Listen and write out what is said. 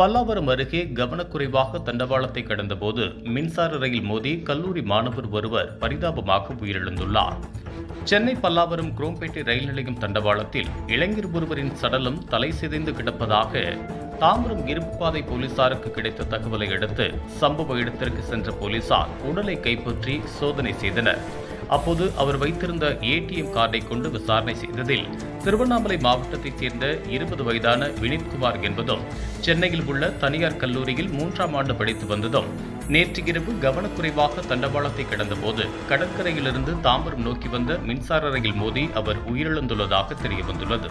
பல்லாவரம் அருகே கவனக்குறைவாக தண்டவாளத்தை கடந்தபோது மின்சார ரயில் மோதி கல்லூரி மாணவர் ஒருவர் பரிதாபமாக உயிரிழந்துள்ளார். சென்னை பல்லாவரம் குரோம்பேட்டை ரயில் நிலையம் தண்டவாளத்தில் இளைஞர் ஒருவரின் சடலம் தலை சிதைந்து கிடப்பதாக தாம்பரம் இருப்புப்பாதை போலீசாருக்கு கிடைத்த தகவலை அடுத்து சம்பவ இடத்திற்கு சென்ற போலீசார் உடலை கைப்பற்றி சோதனை செய்தனர். அப்போது அவர் வைத்திருந்த ஏடிஎம் கார்டை கொண்டு விசாரணை செய்ததில் திருவண்ணாமலை மாவட்டத்தைச் சேர்ந்த இருபது வயதான வினித்குமார் என்பதும் சென்னையில் உள்ள தனியார் கல்லூரியில் மூன்றாம் ஆண்டு படித்து வந்ததும் நேற்று இரவு கவனக்குறைவாக தண்டவாளத்தை கடந்தபோது கடற்கரையிலிருந்து தாம்பரம் நோக்கி வந்த மின்சார ரயில் மோதி அவர் உயிரிழந்துள்ளதாக தெரியவந்துள்ளது.